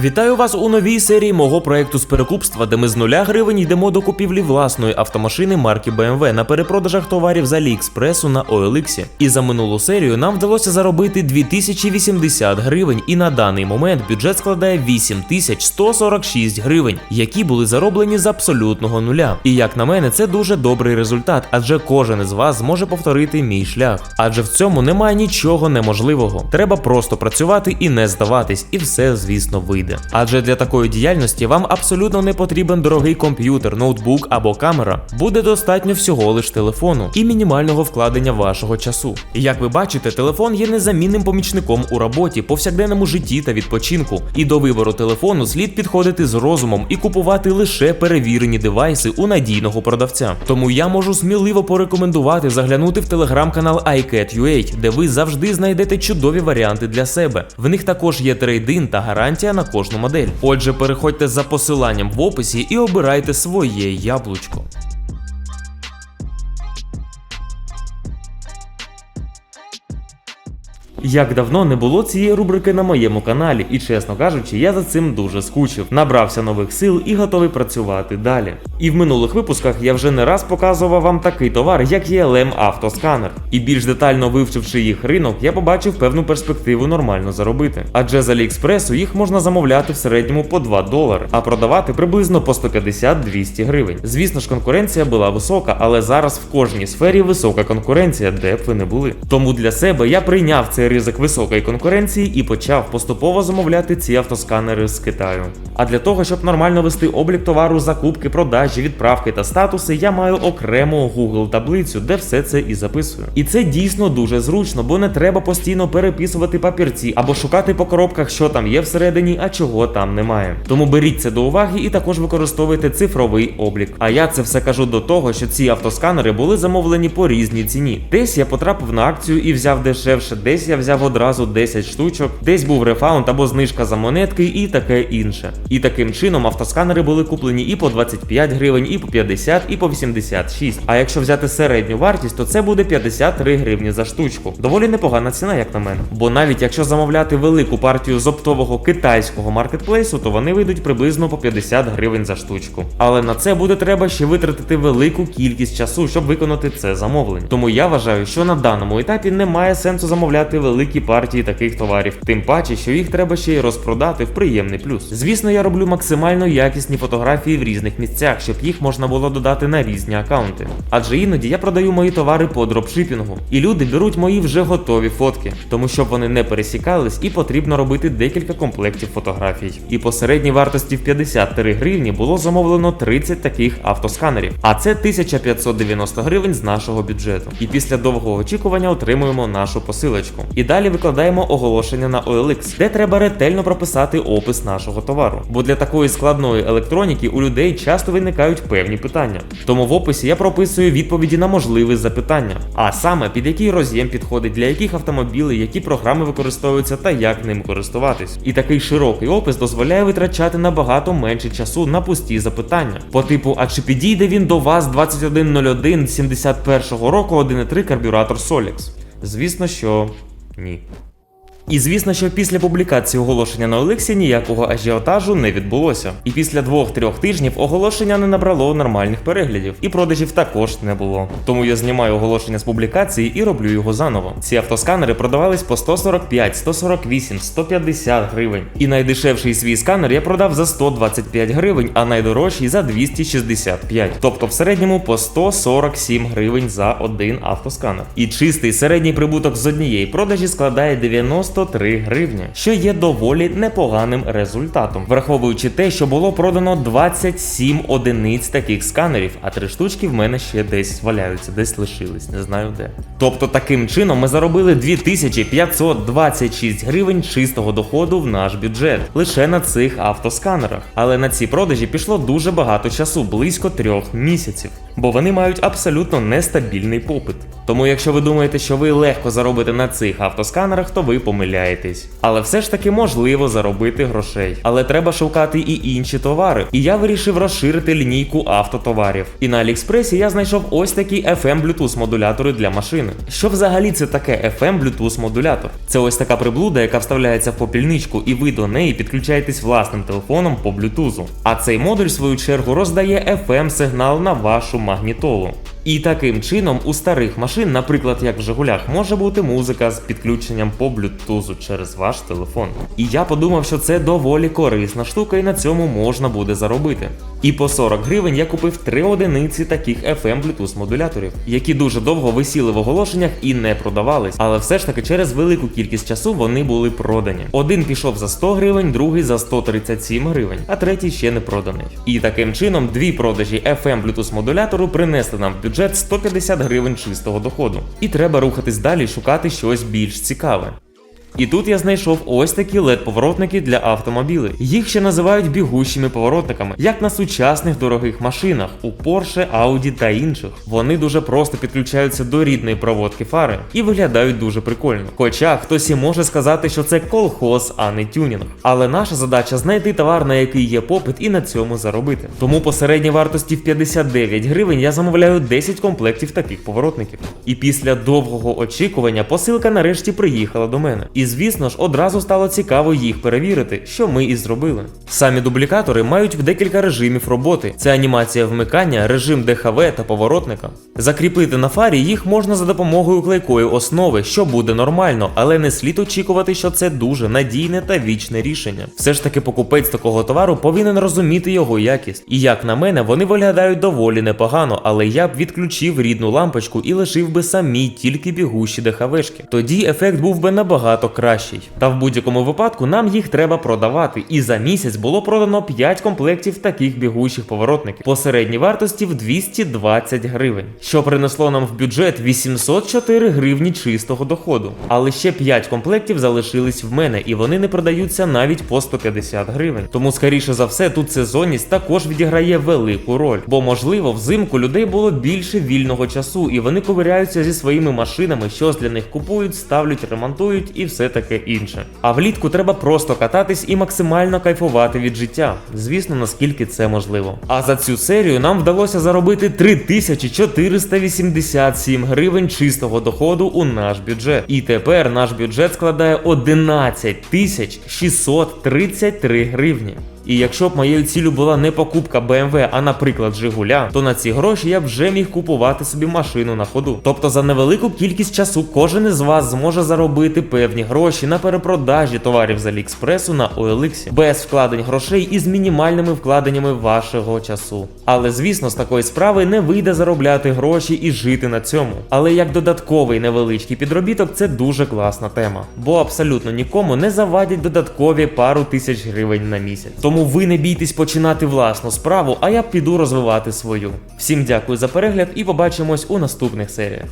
Вітаю вас у новій серії мого проекту з перекупства, де ми з нуля гривень йдемо до купівлі власної автомашини марки BMW на перепродажах товарів з Аліекспресу на OLX. І за минулу серію нам вдалося заробити 2080 гривень, і на даний момент бюджет складає 8146 гривень, які були зароблені з абсолютного нуля. І як на мене, це дуже добрий результат, адже кожен із вас зможе повторити мій шлях. Адже в цьому немає нічого неможливого. Треба просто працювати і не здаватись, і все, звісно, вийде. Адже для такої діяльності вам абсолютно не потрібен дорогий комп'ютер, ноутбук або камера. Буде достатньо всього лиш телефону і мінімального вкладення вашого часу. Як ви бачите, телефон є незамінним помічником у роботі, повсякденному житті та відпочинку. І до вибору телефону слід підходити з розумом і купувати лише перевірені девайси у надійного продавця. Тому я можу сміливо порекомендувати заглянути в телеграм-канал iCat.ua, де ви завжди знайдете чудові варіанти для себе. В них також є трейдин та гарантія на кожну модель. Отже, переходьте за посиланням в описі і обирайте своє яблучко. Як давно не було цієї рубрики на моєму каналі, і чесно кажучи, я за цим дуже скучив. Набрався нових сил і готовий працювати далі. І в минулих випусках я вже не раз показував вам такий товар, як ELM автосканер. І більш детально вивчивши їх ринок, я побачив певну перспективу нормально заробити. Адже з Аліекспресу їх можна замовляти в середньому по 2 долари, а продавати приблизно по 150-200 гривень. Звісно ж, конкуренція була висока, але зараз в кожній сфері висока конкуренція, де б ви не були. Тому для себе я прийняв цей ризик високої конкуренції і почав поступово замовляти ці автосканери з Китаю. А для того, щоб нормально вести облік товару, закупки, продажі, відправки та статуси, я маю окрему Google таблицю, де все це і записую. І це дійсно дуже зручно, бо не треба постійно переписувати папірці або шукати по коробках, що там є всередині, а чого там немає. Тому беріть це до уваги і також використовуйте цифровий облік. А я це все кажу до того, що ці автосканери були замовлені по різній ціні. Десь я потрапив на акцію і взяв дешевше, десь я взяв одразу 10 штучок, десь був рефаунд або знижка за монетки і таке інше. І таким чином автосканери були куплені і по 25 гривень, і по 50, і по 86. А якщо взяти середню вартість, то це буде 53 гривні за штучку. Доволі непогана ціна, як на мене. Бо навіть якщо замовляти велику партію з оптового китайського маркетплейсу, то вони вийдуть приблизно по 50 гривень за штучку. Але на це буде треба ще витратити велику кількість часу, щоб виконати це замовлення. Тому я вважаю, що на даному етапі немає сенсу замовляти великі партії таких товарів, тим паче, що їх треба ще й розпродати в приємний плюс. Звісно, я роблю максимально якісні фотографії в різних місцях, щоб їх можна було додати на різні аккаунти. Адже іноді я продаю мої товари по дропшипінгу, і люди беруть мої вже готові фотки, тому щоб вони не пересікались, і потрібно робити декілька комплектів фотографій. І по середній вартості в 53 гривні було замовлено 30 таких автосканерів, а це 1590 гривень з нашого бюджету. І після довгого очікування отримуємо нашу посилочку. І далі викладаємо оголошення на OLX, де треба ретельно прописати опис нашого товару. Бо для такої складної електроніки у людей часто виникають певні питання. Тому в описі я прописую відповіді на можливі запитання, а саме під який роз'єм підходить, для яких автомобілів, які програми використовуються та як ним користуватись. І такий широкий опис дозволяє витрачати набагато менше часу на пусті запитання. По типу, а чи підійде він до вас 2101 71 року 1.3 карбюратор Solix? Звісно, що ні. І звісно, що після публікації оголошення на Олексі ніякого ажіотажу не відбулося. І після двох-трьох тижнів оголошення не набрало нормальних переглядів, і продажів також не було. Тому я знімаю оголошення з публікації і роблю його заново. Ці автосканери продавались по 145, 148, 150 гривень. І найдешевший свій сканер я продав за 125 гривень, а найдорожчий за 265. Тобто в середньому по 147 гривень за один автосканер. І чистий середній прибуток з однієї продажі складає 90 103 гривні, що є доволі непоганим результатом, враховуючи те, що було продано 27 одиниць таких сканерів, а три штучки в мене ще десь валяються, десь лишились, не знаю де. Тобто таким чином ми заробили 2526 гривень чистого доходу в наш бюджет лише на цих автосканерах. Але на ці продажі пішло дуже багато часу, близько трьох місяців, бо вони мають абсолютно нестабільний попит. Тому, якщо ви думаєте, що ви легко заробите на цих автосканерах, то ви помиляєтесь. Але все ж таки можливо заробити грошей. Але треба шукати і інші товари. І я вирішив розширити лінійку автотоварів. І на Аліекспресі я знайшов ось такі FM Bluetooth модулятори для машини. Що взагалі це таке FM Bluetooth модулятор? Це ось така приблуда, яка вставляється в попільничку, і ви до неї підключаєтесь власним телефоном по Bluetooth. А цей модуль, в свою чергу, роздає FM сигнал на вашу магнітолу. І таким чином у старих машин, наприклад, як в Жигулях, може бути музика з підключенням по блютузу через ваш телефон. І я подумав, що це доволі корисна штука, і на цьому можна буде заробити. І по 40 гривень я купив три одиниці таких FM Bluetooth модуляторів, які дуже довго висіли в оголошеннях і не продавались, але все ж таки через велику кількість часу вони були продані. Один пішов за 100 гривень, другий за 137 гривень, а третій ще не проданий. І таким чином дві продажі FM Bluetooth модулятору принесли нам в бюджет 150 гривень чистого доходу. І треба рухатись далі шукати щось більш цікаве. І тут я знайшов ось такі LED-поворотники для автомобілів. Їх ще називають бігущими поворотниками, як на сучасних дорогих машинах у Porsche, Audi та інших. Вони дуже просто підключаються до рідної проводки фари і виглядають дуже прикольно. Хоча хтось і може сказати, що це колхоз, а не тюнінг. Але наша задача знайти товар, на який є попит, і на цьому заробити. Тому по середній вартості в 59 гривень я замовляю 10 комплектів таких поворотників. І після довгого очікування посилка нарешті приїхала до мене. І звісно ж, одразу стало цікаво їх перевірити, що ми і зробили. Самі дублікатори мають в декілька режимів роботи: це анімація вмикання, режим ДХВ та поворотника. Закріпити на фарі їх можна за допомогою клейкої основи, що буде нормально, але не слід очікувати, що це дуже надійне та вічне рішення. Все ж таки, покупець такого товару повинен розуміти його якість. І як на мене, вони виглядають доволі непогано, але я б відключив рідну лампочку і лишив би самі тільки бігущі ДХВшки. Тоді ефект був би набагато кращий. Та в будь-якому випадку нам їх треба продавати. І за місяць було продано 5 комплектів таких бігущих поворотників по середній вартості в 220 гривень, що принесло нам в бюджет 804 гривні чистого доходу. Але ще 5 комплектів залишились в мене, і вони не продаються навіть по 150 гривень. Тому, скоріше за все, тут сезонність також відіграє велику роль, бо можливо взимку людей було більше вільного часу, і вони ковиряються зі своїми машинами, щось для них купують, ставлять, ремонтують і все таке інше. А влітку треба просто кататись і максимально кайфувати від життя. Звісно, наскільки це можливо. А за цю серію нам вдалося заробити 3487 гривень чистого доходу у наш бюджет. І тепер наш бюджет складає 11 633 гривні. І якщо б моєю ціллю була не покупка BMW, а наприклад Жигуля, то на ці гроші я вже міг купувати собі машину на ходу. Тобто за невелику кількість часу кожен із вас зможе заробити певні гроші на перепродажі товарів з Аліекспресу на OLX, без вкладень грошей і з мінімальними вкладеннями вашого часу. Але звісно, з такої справи не вийде заробляти гроші і жити на цьому. Але як додатковий невеличкий підробіток, це дуже класна тема, бо абсолютно нікому не завадять додаткові пару тисяч гривень на місяць. Тому ви не бійтесь починати власну справу, а я піду розвивати свою. Всім дякую за перегляд і побачимось у наступних серіях.